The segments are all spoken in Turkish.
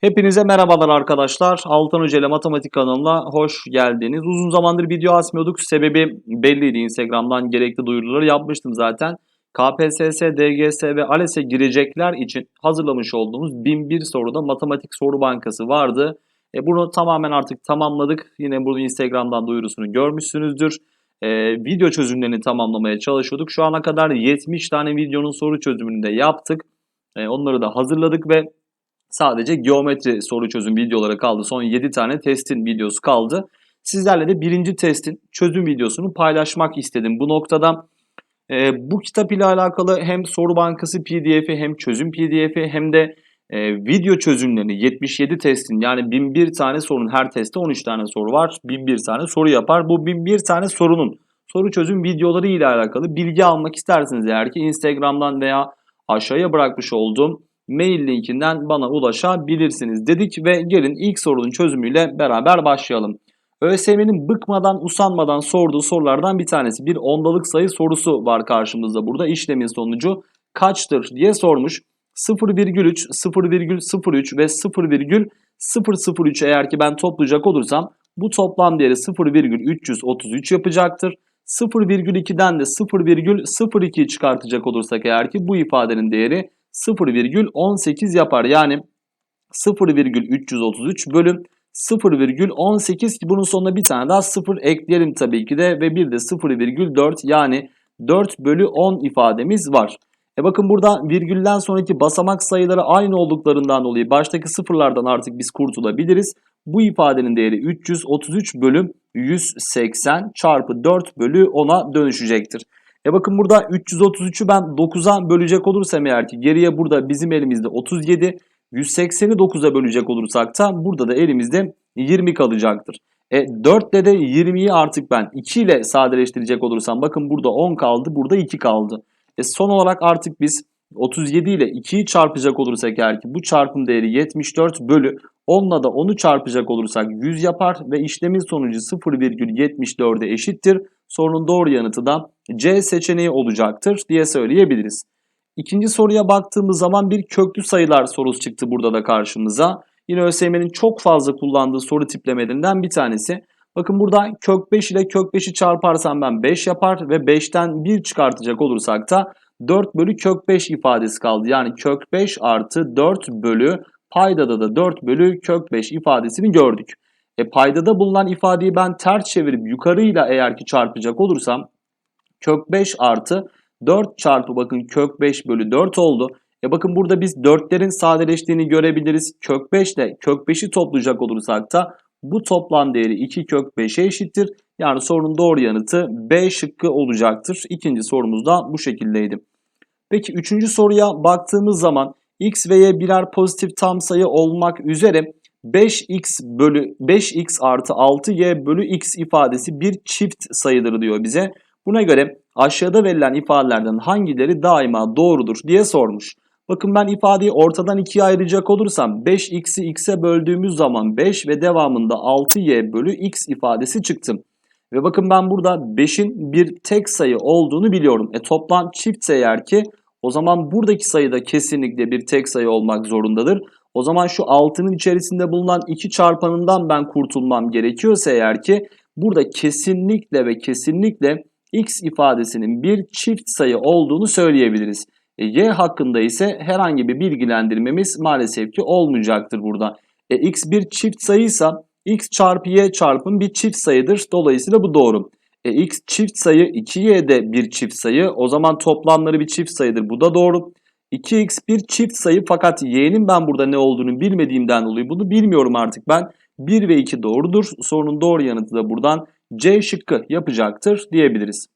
Hepinize merhabalar arkadaşlar. Altan Hoca Matematik kanalına hoş geldiniz. Uzun zamandır video asmıyorduk. Sebebi belliydi. Instagram'dan gerekli duyuruları yapmıştım zaten. KPSS, DGS ve ALES'e girecekler için hazırlamış olduğumuz 1001 soruda matematik soru bankası vardı. E bunu tamamen artık tamamladık. Yine burada Instagram'dan duyurusunu görmüşsünüzdür. E, video çözümlerini tamamlamaya çalışıyorduk. Şu ana kadar 70 tane videonun soru çözümünü de yaptık. E, onları da hazırladık ve Sadece geometri soru çözüm videoları kaldı. Son 7 tane testin videosu kaldı. Sizlerle de birinci testin çözüm videosunu paylaşmak istedim. Bu noktada e, bu kitap ile alakalı hem soru bankası pdf'i hem çözüm pdf'i hem de e, video çözümlerini 77 testin yani 1001 tane sorunun her testte 13 tane soru var. 1001 tane soru yapar. Bu 1001 tane sorunun soru çözüm videoları ile alakalı bilgi almak isterseniz eğer ki Instagram'dan veya aşağıya bırakmış olduğum mail linkinden bana ulaşabilirsiniz dedik ve gelin ilk sorunun çözümüyle beraber başlayalım. ÖSYM'nin bıkmadan usanmadan sorduğu sorulardan bir tanesi. Bir ondalık sayı sorusu var karşımızda burada. İşlemin sonucu kaçtır diye sormuş. 0,3, 0,03 ve 0,003 eğer ki ben toplayacak olursam bu toplam değeri 0,333 yapacaktır. 0,2'den de 0,02 çıkartacak olursak eğer ki bu ifadenin değeri 0,18 yapar. Yani 0,333 bölüm 0,18 ki bunun sonuna bir tane daha 0 ekleyelim tabii ki de ve bir de 0,4 yani 4 bölü 10 ifademiz var. E bakın burada virgülden sonraki basamak sayıları aynı olduklarından dolayı baştaki sıfırlardan artık biz kurtulabiliriz. Bu ifadenin değeri 333 bölü 180 çarpı 4 bölü 10'a dönüşecektir. E bakın burada 333'ü ben 9'a bölecek olursam eğer ki geriye burada bizim elimizde 37. 180'i 9'a bölecek olursak da burada da elimizde 20 kalacaktır. E 4 ile de 20'yi artık ben 2 ile sadeleştirecek olursam bakın burada 10 kaldı burada 2 kaldı. E son olarak artık biz 37 ile 2'yi çarpacak olursak eğer ki bu çarpım değeri 74 bölü 10'la da 10'u çarpacak olursak 100 yapar ve işlemin sonucu 0,74'e eşittir. Sorunun doğru yanıtı da C seçeneği olacaktır diye söyleyebiliriz. İkinci soruya baktığımız zaman bir köklü sayılar sorusu çıktı burada da karşımıza. Yine ÖSYM'nin çok fazla kullandığı soru tiplemelerinden bir tanesi. Bakın burada kök 5 ile kök 5'i çarparsam ben 5 yapar ve 5'ten 1 çıkartacak olursak da 4 bölü kök 5 ifadesi kaldı. Yani kök 5 artı 4 bölü paydada da 4 bölü kök 5 ifadesini gördük. E paydada bulunan ifadeyi ben ters çevirip yukarıyla eğer ki çarpacak olursam kök 5 artı 4 çarpı bakın kök 5 bölü 4 oldu. E bakın burada biz 4'lerin sadeleştiğini görebiliriz. Kök 5 ile kök 5'i toplayacak olursak da bu toplam değeri 2 kök 5'e eşittir. Yani sorunun doğru yanıtı B şıkkı olacaktır. İkinci sorumuz da bu şekildeydi. Peki üçüncü soruya baktığımız zaman x ve y birer pozitif tam sayı olmak üzere 5x bölü 5x artı 6y bölü x ifadesi bir çift sayıdır diyor bize. Buna göre aşağıda verilen ifadelerden hangileri daima doğrudur diye sormuş. Bakın ben ifadeyi ortadan ikiye ayıracak olursam 5x'i x'e böldüğümüz zaman 5 ve devamında 6y bölü x ifadesi çıktı. Ve bakın ben burada 5'in bir tek sayı olduğunu biliyorum. E toplam çiftse eğer ki o zaman buradaki sayıda kesinlikle bir tek sayı olmak zorundadır. O zaman şu 6'nın içerisinde bulunan 2 çarpanından ben kurtulmam gerekiyorsa eğer ki burada kesinlikle ve kesinlikle x ifadesinin bir çift sayı olduğunu söyleyebiliriz. E, y hakkında ise herhangi bir bilgilendirmemiz maalesef ki olmayacaktır burada. E, x bir çift sayıysa x çarpı y çarpım bir çift sayıdır. Dolayısıyla bu doğru. E, x çift sayı 2y de bir çift sayı. O zaman toplamları bir çift sayıdır. Bu da doğru. 2x bir çift sayı fakat y'nin ben burada ne olduğunu bilmediğimden dolayı bunu bilmiyorum artık ben. 1 ve 2 doğrudur. Sorunun doğru yanıtı da buradan C şıkkı yapacaktır diyebiliriz.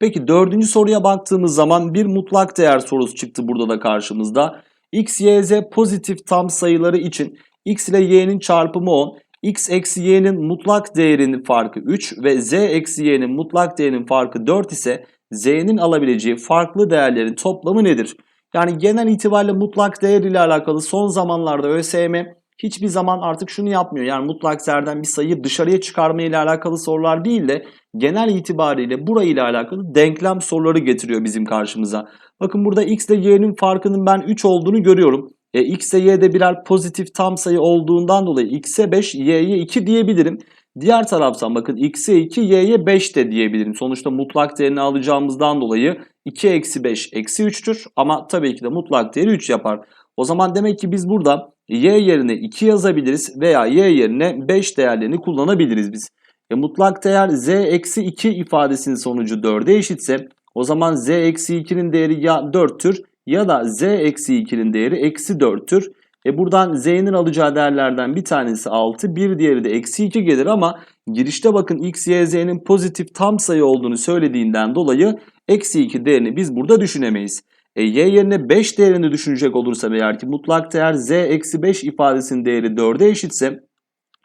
Peki dördüncü soruya baktığımız zaman bir mutlak değer sorusu çıktı burada da karşımızda. x, y, z pozitif tam sayıları için x ile y'nin çarpımı 10, x eksi y'nin mutlak değerinin farkı 3 ve z eksi y'nin mutlak değerinin farkı 4 ise z'nin alabileceği farklı değerlerin toplamı nedir? Yani genel itibariyle mutlak değer ile alakalı son zamanlarda ÖSYM hiçbir zaman artık şunu yapmıyor. Yani mutlak değerden bir sayıyı dışarıya çıkarma ile alakalı sorular değil de genel itibariyle burayla alakalı denklem soruları getiriyor bizim karşımıza. Bakın burada x ile y'nin farkının ben 3 olduğunu görüyorum. E, x ile y de birer pozitif tam sayı olduğundan dolayı x'e 5, y'ye 2 diyebilirim. Diğer taraftan bakın x'e 2, y'ye 5 de diyebilirim. Sonuçta mutlak değerini alacağımızdan dolayı 2 eksi 5 eksi 3'tür. Ama tabii ki de mutlak değeri 3 yapar. O zaman demek ki biz burada y yerine 2 yazabiliriz veya y yerine 5 değerlerini kullanabiliriz biz. E, mutlak değer z eksi 2 ifadesinin sonucu 4'e eşitse o zaman z eksi 2'nin değeri ya 4'tür ya da z eksi 2'nin değeri eksi 4'tür. E buradan z'nin alacağı değerlerden bir tanesi 6, bir diğeri de eksi 2 gelir ama girişte bakın x, y, z'nin pozitif tam sayı olduğunu söylediğinden dolayı eksi 2 değerini biz burada düşünemeyiz. E, y yerine 5 değerini düşünecek olursam eğer ki mutlak değer z eksi 5 ifadesinin değeri 4'e eşitse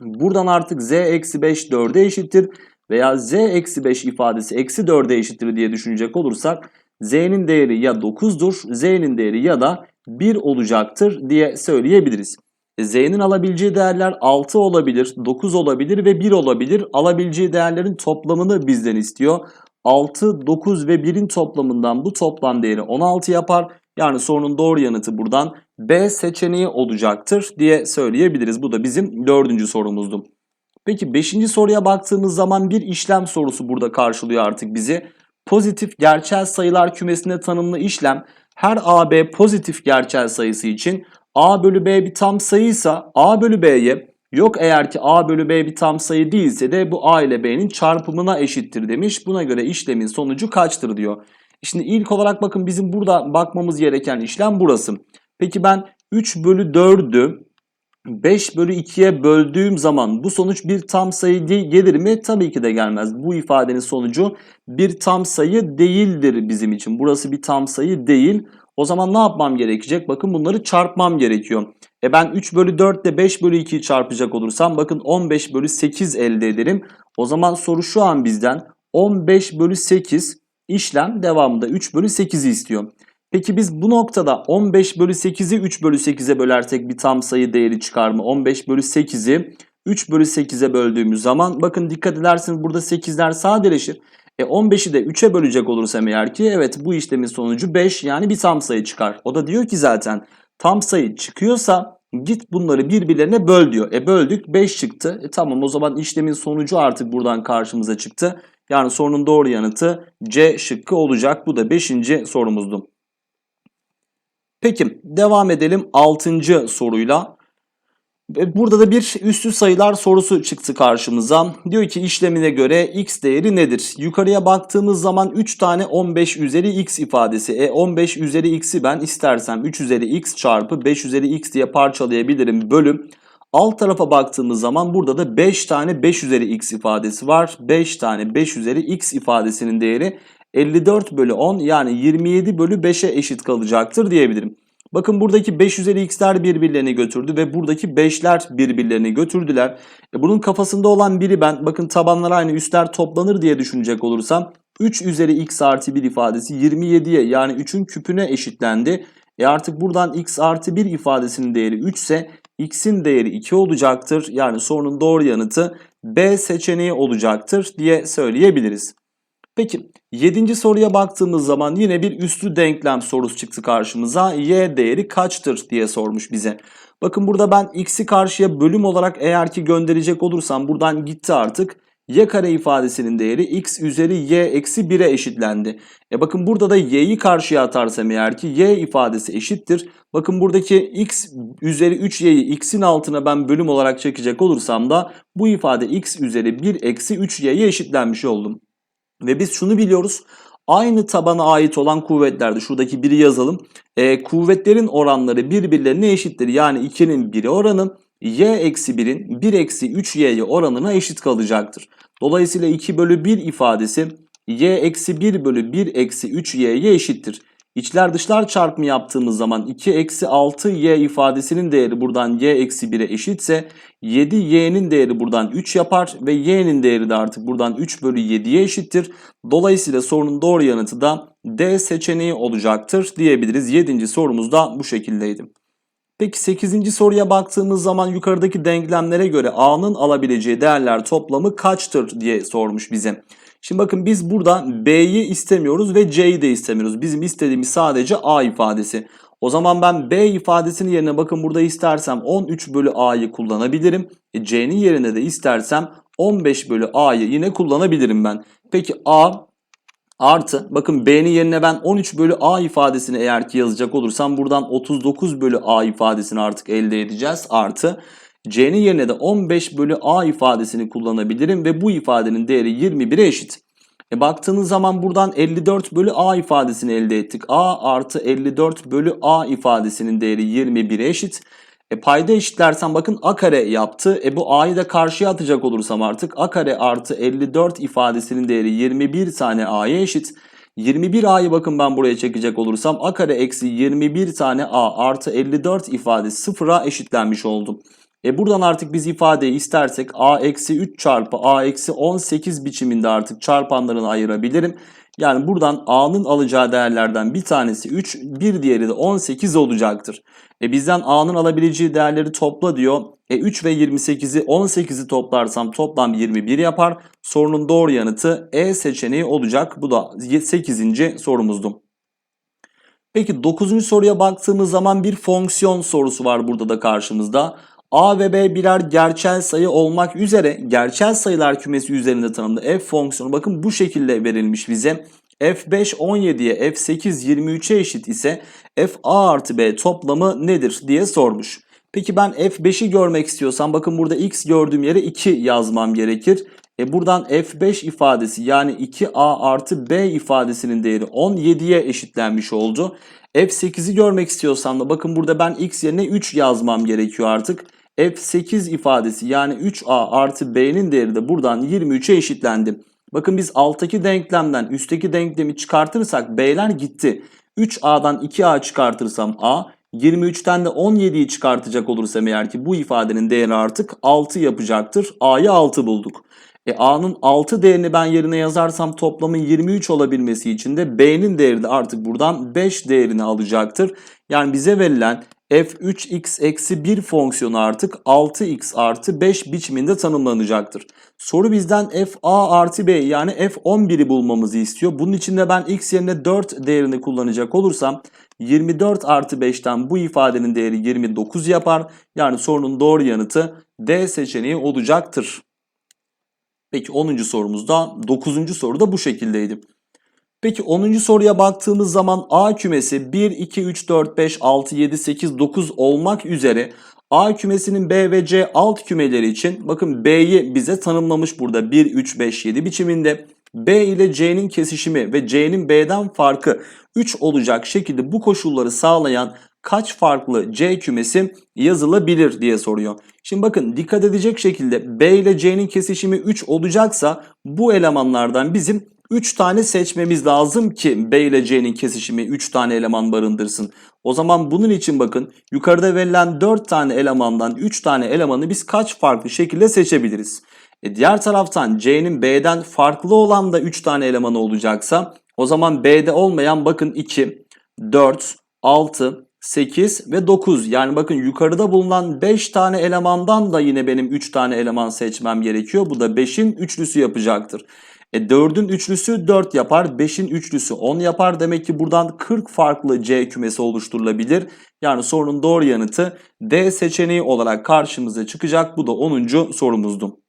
buradan artık z eksi 5 4'e eşittir veya z eksi 5 ifadesi eksi 4'e eşittir diye düşünecek olursak z'nin değeri ya 9'dur z'nin değeri ya da 1 olacaktır diye söyleyebiliriz. Z'nin alabileceği değerler 6 olabilir, 9 olabilir ve 1 olabilir. Alabileceği değerlerin toplamını bizden istiyor. 6, 9 ve 1'in toplamından bu toplam değeri 16 yapar. Yani sorunun doğru yanıtı buradan B seçeneği olacaktır diye söyleyebiliriz. Bu da bizim dördüncü sorumuzdu. Peki 5. soruya baktığımız zaman bir işlem sorusu burada karşılıyor artık bizi. Pozitif gerçel sayılar kümesinde tanımlı işlem her AB pozitif gerçel sayısı için A bölü B bir tam sayıysa A bölü B'ye yok eğer ki A bölü B bir tam sayı değilse de bu A ile B'nin çarpımına eşittir demiş. Buna göre işlemin sonucu kaçtır diyor. Şimdi ilk olarak bakın bizim burada bakmamız gereken işlem burası. Peki ben 3 bölü 4'ü 5 bölü 2'ye böldüğüm zaman bu sonuç bir tam sayı gelir mi? Tabii ki de gelmez. Bu ifadenin sonucu bir tam sayı değildir bizim için. Burası bir tam sayı değil. O zaman ne yapmam gerekecek? Bakın bunları çarpmam gerekiyor. E ben 3 bölü 4 ile 5 bölü 2'yi çarpacak olursam bakın 15 bölü 8 elde ederim. O zaman soru şu an bizden 15 bölü 8 işlem devamında 3 bölü 8'i istiyor. Peki biz bu noktada 15 bölü 8'i 3 bölü 8'e bölersek bir tam sayı değeri çıkar mı? 15 bölü 8'i 3 bölü 8'e böldüğümüz zaman bakın dikkat ederseniz burada 8'ler sadeleşir. E 15'i de 3'e bölecek olursam eğer ki evet bu işlemin sonucu 5 yani bir tam sayı çıkar. O da diyor ki zaten tam sayı çıkıyorsa git bunları birbirlerine böl diyor. E böldük 5 çıktı. E tamam o zaman işlemin sonucu artık buradan karşımıza çıktı. Yani sorunun doğru yanıtı C şıkkı olacak. Bu da 5. sorumuzdu. Peki devam edelim 6. soruyla. Burada da bir üstü sayılar sorusu çıktı karşımıza. Diyor ki işlemine göre x değeri nedir? Yukarıya baktığımız zaman 3 tane 15 üzeri x ifadesi. E 15 üzeri x'i ben istersem 3 üzeri x çarpı 5 üzeri x diye parçalayabilirim bölüm. Alt tarafa baktığımız zaman burada da 5 tane 5 üzeri x ifadesi var. 5 tane 5 üzeri x ifadesinin değeri 54 bölü 10 yani 27 bölü 5'e eşit kalacaktır diyebilirim. Bakın buradaki 5 üzeri x'ler birbirlerini götürdü ve buradaki 5'ler birbirlerini götürdüler. E bunun kafasında olan biri ben bakın tabanlar aynı üstler toplanır diye düşünecek olursam 3 üzeri x artı 1 ifadesi 27'ye yani 3'ün küpüne eşitlendi. E artık buradan x artı 1 ifadesinin değeri 3 ise x'in değeri 2 olacaktır. Yani sorunun doğru yanıtı B seçeneği olacaktır diye söyleyebiliriz. Peki 7. soruya baktığımız zaman yine bir üslü denklem sorusu çıktı karşımıza. Y değeri kaçtır diye sormuş bize. Bakın burada ben x'i karşıya bölüm olarak eğer ki gönderecek olursam buradan gitti artık. Y kare ifadesinin değeri x üzeri y eksi 1'e eşitlendi. E bakın burada da y'yi karşıya atarsam eğer ki y ifadesi eşittir. Bakın buradaki x üzeri 3y'yi x'in altına ben bölüm olarak çekecek olursam da bu ifade x üzeri 1 eksi 3y'ye eşitlenmiş oldum. Ve biz şunu biliyoruz. Aynı tabana ait olan kuvvetlerde şuradaki biri yazalım. E, kuvvetlerin oranları birbirlerine eşittir. Yani 2'nin 1'i oranı y eksi 1'in 1 eksi 3y'ye oranına eşit kalacaktır. Dolayısıyla 2 bölü 1 ifadesi y eksi 1 bölü 1 eksi 3y'ye eşittir. İçler dışlar çarpımı yaptığımız zaman 2 eksi 6y ifadesinin değeri buradan y eksi 1'e eşitse 7y'nin değeri buradan 3 yapar ve y'nin değeri de artık buradan 3 bölü 7'ye eşittir. Dolayısıyla sorunun doğru yanıtı da D seçeneği olacaktır diyebiliriz. 7. sorumuz da bu şekildeydi. Peki 8. soruya baktığımız zaman yukarıdaki denklemlere göre A'nın alabileceği değerler toplamı kaçtır diye sormuş bize. Şimdi bakın biz burada B'yi istemiyoruz ve C'yi de istemiyoruz. Bizim istediğimiz sadece A ifadesi. O zaman ben B ifadesinin yerine bakın burada istersem 13 bölü A'yı kullanabilirim. E, C'nin yerine de istersem 15 bölü A'yı yine kullanabilirim ben. Peki A artı bakın B'nin yerine ben 13 bölü A ifadesini eğer ki yazacak olursam buradan 39 bölü A ifadesini artık elde edeceğiz. Artı C'nin yerine de 15 bölü A ifadesini kullanabilirim ve bu ifadenin değeri 21'e eşit. E baktığınız zaman buradan 54 bölü A ifadesini elde ettik. A artı 54 bölü A ifadesinin değeri 21'e eşit. E payda eşitlersem bakın A kare yaptı. E bu A'yı da karşıya atacak olursam artık A kare artı 54 ifadesinin değeri 21 tane A'ya eşit. 21 A'yı bakın ben buraya çekecek olursam A kare eksi 21 tane A artı 54 ifadesi sıfıra eşitlenmiş oldu. E buradan artık biz ifadeyi istersek a eksi 3 çarpı a eksi 18 biçiminde artık çarpanlarını ayırabilirim. Yani buradan a'nın alacağı değerlerden bir tanesi 3, bir diğeri de 18 olacaktır. E bizden a'nın alabileceği değerleri topla diyor. E 3 ve 28'i 18'i toplarsam toplam 21 yapar. Sorunun doğru yanıtı E seçeneği olacak. Bu da 8. sorumuzdu. Peki 9. soruya baktığımız zaman bir fonksiyon sorusu var burada da karşımızda. A ve B birer gerçel sayı olmak üzere gerçel sayılar kümesi üzerinde tanımlı f fonksiyonu bakın bu şekilde verilmiş bize. f5 17'ye f8 23'e eşit ise f a artı b toplamı nedir diye sormuş. Peki ben f5'i görmek istiyorsam bakın burada x gördüğüm yere 2 yazmam gerekir. E buradan f5 ifadesi yani 2a artı b ifadesinin değeri 17'ye eşitlenmiş oldu. f8'i görmek istiyorsam da bakın burada ben x yerine 3 yazmam gerekiyor artık. F8 ifadesi yani 3a artı b'nin değeri de buradan 23'e eşitlendi. Bakın biz alttaki denklemden üstteki denklemi çıkartırsak b'ler gitti. 3a'dan 2a çıkartırsam a, 23'ten de 17'yi çıkartacak olursam eğer ki bu ifadenin değeri artık 6 yapacaktır. a'yı 6 bulduk. E A'nın 6 değerini ben yerine yazarsam toplamın 23 olabilmesi için de B'nin değeri de artık buradan 5 değerini alacaktır. Yani bize verilen f3x eksi 1 fonksiyonu artık 6x artı 5 biçiminde tanımlanacaktır. Soru bizden f a artı b yani f11'i bulmamızı istiyor. Bunun için de ben x yerine 4 değerini kullanacak olursam 24 artı 5'ten bu ifadenin değeri 29 yapar. Yani sorunun doğru yanıtı D seçeneği olacaktır. Peki 10. sorumuzda 9. soru da bu şekildeydi. Peki 10. soruya baktığımız zaman A kümesi 1, 2, 3, 4, 5, 6, 7, 8, 9 olmak üzere A kümesinin B ve C alt kümeleri için bakın B'yi bize tanımlamış burada 1, 3, 5, 7 biçiminde. B ile C'nin kesişimi ve C'nin B'den farkı 3 olacak şekilde bu koşulları sağlayan kaç farklı C kümesi yazılabilir diye soruyor. Şimdi bakın dikkat edecek şekilde B ile C'nin kesişimi 3 olacaksa bu elemanlardan bizim 3 tane seçmemiz lazım ki B ile C'nin kesişimi 3 tane eleman barındırsın. O zaman bunun için bakın yukarıda verilen 4 tane elemandan 3 tane elemanı biz kaç farklı şekilde seçebiliriz? E diğer taraftan C'nin B'den farklı olan da 3 tane elemanı olacaksa o zaman B'de olmayan bakın 2, 4, 6, 8 ve 9 yani bakın yukarıda bulunan 5 tane elemandan da yine benim 3 tane eleman seçmem gerekiyor. Bu da 5'in üçlüsü yapacaktır. E 4'ün üçlüsü 4 yapar, 5'in üçlüsü 10 yapar. Demek ki buradan 40 farklı C kümesi oluşturulabilir. Yani sorunun doğru yanıtı D seçeneği olarak karşımıza çıkacak. Bu da 10. sorumuzdu.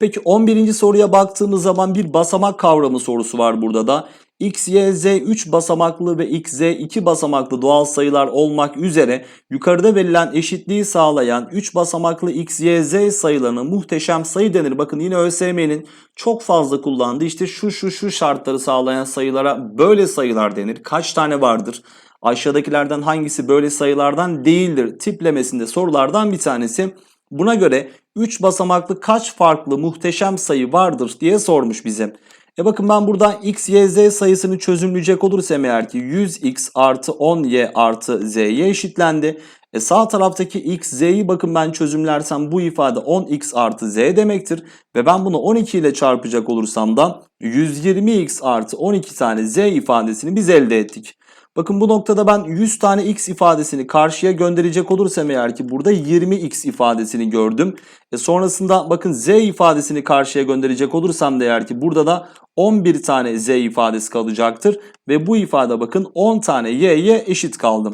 Peki 11. soruya baktığımız zaman bir basamak kavramı sorusu var burada da. X, Y, Z 3 basamaklı ve X, Z 2 basamaklı doğal sayılar olmak üzere yukarıda verilen eşitliği sağlayan 3 basamaklı X, Y, Z sayılarına muhteşem sayı denir. Bakın yine ÖSYM'nin çok fazla kullandığı işte şu şu şu şartları sağlayan sayılara böyle sayılar denir. Kaç tane vardır? Aşağıdakilerden hangisi böyle sayılardan değildir tiplemesinde sorulardan bir tanesi. Buna göre 3 basamaklı kaç farklı muhteşem sayı vardır diye sormuş bize. E bakın ben burada x, y, z sayısını çözümleyecek olursam eğer ki 100x artı 10y artı z'ye eşitlendi. E sağ taraftaki x, z'yi bakın ben çözümlersem bu ifade 10x artı z demektir. Ve ben bunu 12 ile çarpacak olursam da 120x artı 12 tane z ifadesini biz elde ettik. Bakın bu noktada ben 100 tane x ifadesini karşıya gönderecek olursam eğer ki burada 20x ifadesini gördüm. E sonrasında bakın z ifadesini karşıya gönderecek olursam da eğer ki burada da 11 tane z ifadesi kalacaktır. Ve bu ifade bakın 10 tane y'ye eşit kaldı.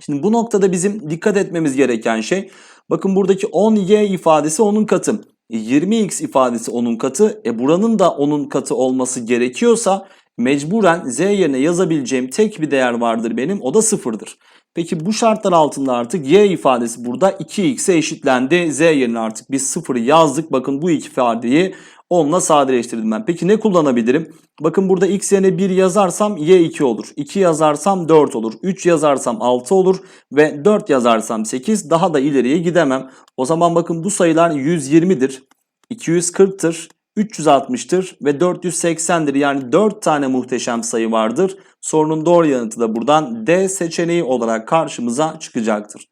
Şimdi bu noktada bizim dikkat etmemiz gereken şey bakın buradaki 10y ifadesi onun katı. 20x ifadesi onun katı. E buranın da onun katı olması gerekiyorsa mecburen z yerine yazabileceğim tek bir değer vardır benim o da sıfırdır. Peki bu şartlar altında artık y ifadesi burada 2x'e eşitlendi. Z yerine artık biz sıfırı yazdık. Bakın bu iki ifadeyi 10'la sadeleştirdim ben. Peki ne kullanabilirim? Bakın burada x yerine 1 yazarsam y 2 olur. 2 yazarsam 4 olur. 3 yazarsam 6 olur. Ve 4 yazarsam 8. Daha da ileriye gidemem. O zaman bakın bu sayılar 120'dir. 240'tır. 360'tır ve 480'dir. Yani 4 tane muhteşem sayı vardır. Sorunun doğru yanıtı da buradan D seçeneği olarak karşımıza çıkacaktır.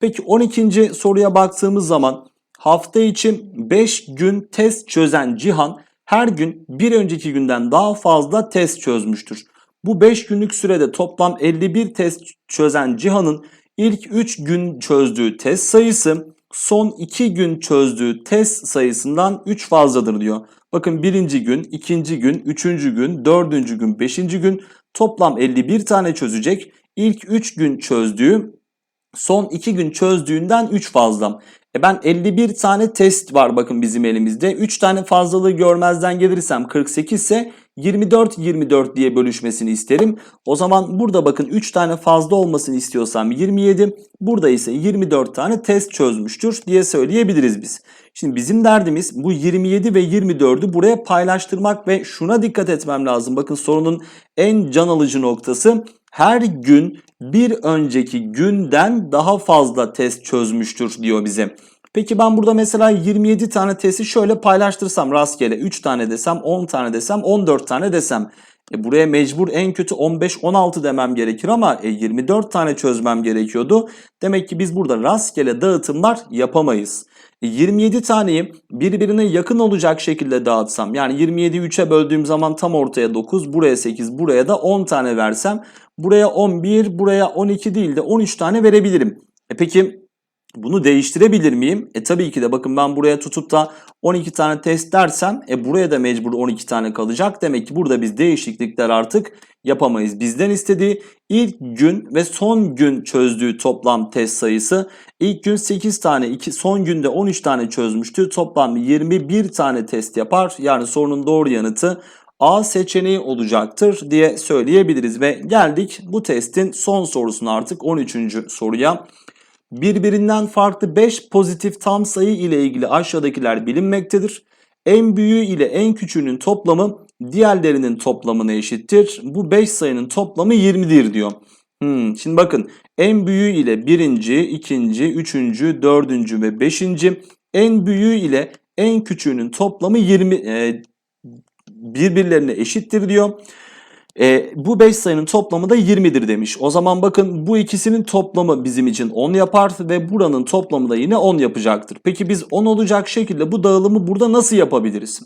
Peki 12. soruya baktığımız zaman hafta için 5 gün test çözen Cihan her gün bir önceki günden daha fazla test çözmüştür. Bu 5 günlük sürede toplam 51 test çözen Cihan'ın ilk 3 gün çözdüğü test sayısı son 2 gün çözdüğü test sayısından 3 fazladır diyor. Bakın birinci gün, ikinci gün, üçüncü gün, dördüncü gün, beşinci gün toplam 51 tane çözecek. İlk 3 gün çözdüğü son 2 gün çözdüğünden 3 fazla. E ben 51 tane test var bakın bizim elimizde. 3 tane fazlalığı görmezden gelirsem 48 ise 24 24 diye bölüşmesini isterim. O zaman burada bakın 3 tane fazla olmasını istiyorsam 27. Burada ise 24 tane test çözmüştür diye söyleyebiliriz biz. Şimdi bizim derdimiz bu 27 ve 24'ü buraya paylaştırmak ve şuna dikkat etmem lazım. Bakın sorunun en can alıcı noktası her gün bir önceki günden daha fazla test çözmüştür diyor bize. Peki ben burada mesela 27 tane testi şöyle paylaştırsam rastgele 3 tane desem 10 tane desem 14 tane desem. E buraya mecbur en kötü 15-16 demem gerekir ama e 24 tane çözmem gerekiyordu. Demek ki biz burada rastgele dağıtımlar yapamayız. E 27 taneyi birbirine yakın olacak şekilde dağıtsam yani 27'yi 3'e böldüğüm zaman tam ortaya 9 buraya 8 buraya da 10 tane versem buraya 11 buraya 12 değil de 13 tane verebilirim. E peki bunu değiştirebilir miyim? E tabii ki de bakın ben buraya tutup da 12 tane test dersem e buraya da mecbur 12 tane kalacak. Demek ki burada biz değişiklikler artık yapamayız. Bizden istediği ilk gün ve son gün çözdüğü toplam test sayısı. İlk gün 8 tane, iki, son günde 13 tane çözmüştü. Toplam 21 tane test yapar. Yani sorunun doğru yanıtı A seçeneği olacaktır diye söyleyebiliriz. Ve geldik bu testin son sorusuna artık 13. soruya. Birbirinden farklı 5 pozitif tam sayı ile ilgili aşağıdakiler bilinmektedir. En büyüğü ile en küçüğünün toplamı diğerlerinin toplamına eşittir. Bu 5 sayının toplamı 20'dir diyor. Hmm, şimdi bakın en büyüğü ile birinci, ikinci, üçüncü, dördüncü ve beşinci en büyüğü ile en küçüğünün toplamı 20 e, birbirlerine eşittir diyor. E, bu 5 sayının toplamı da 20'dir demiş. O zaman bakın bu ikisinin toplamı bizim için 10 yapar ve buranın toplamı da yine 10 yapacaktır. Peki biz 10 olacak şekilde bu dağılımı burada nasıl yapabiliriz?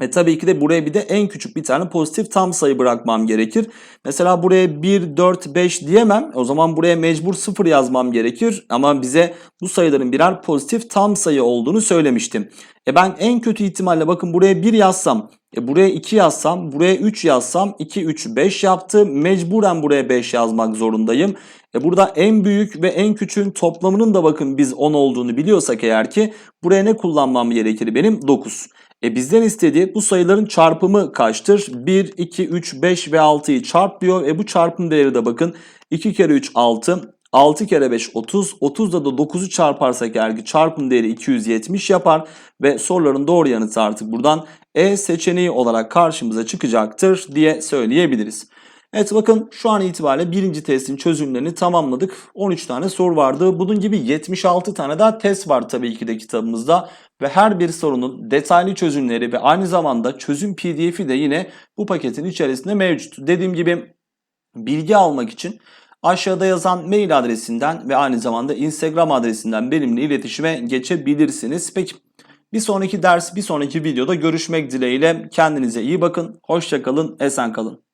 E tabii ki de buraya bir de en küçük bir tane pozitif tam sayı bırakmam gerekir. Mesela buraya 1, 4, 5 diyemem. O zaman buraya mecbur 0 yazmam gerekir. Ama bize bu sayıların birer pozitif tam sayı olduğunu söylemiştim. E ben en kötü ihtimalle bakın buraya 1 yazsam, e buraya 2 yazsam, buraya 3 yazsam 2, 3, 5 yaptı. Mecburen buraya 5 yazmak zorundayım. E burada en büyük ve en küçüğün toplamının da bakın biz 10 olduğunu biliyorsak eğer ki buraya ne kullanmam gerekir benim? 9. E bizden istediği bu sayıların çarpımı kaçtır? 1, 2, 3, 5 ve 6'yı çarp diyor. E bu çarpım değeri de bakın 2 kere 3 6, 6 kere 5 30, 30'da da 9'u çarparsak eğer ki çarpım değeri 270 yapar. Ve soruların doğru yanıtı artık buradan E seçeneği olarak karşımıza çıkacaktır diye söyleyebiliriz. Evet bakın şu an itibariyle birinci testin çözümlerini tamamladık. 13 tane soru vardı. Bunun gibi 76 tane daha test var tabii ki de kitabımızda. Ve her bir sorunun detaylı çözümleri ve aynı zamanda çözüm pdf'i de yine bu paketin içerisinde mevcut. Dediğim gibi bilgi almak için aşağıda yazan mail adresinden ve aynı zamanda Instagram adresinden benimle iletişime geçebilirsiniz. Peki bir sonraki ders, bir sonraki videoda görüşmek dileğiyle. Kendinize iyi bakın. Hoşçakalın, esen kalın.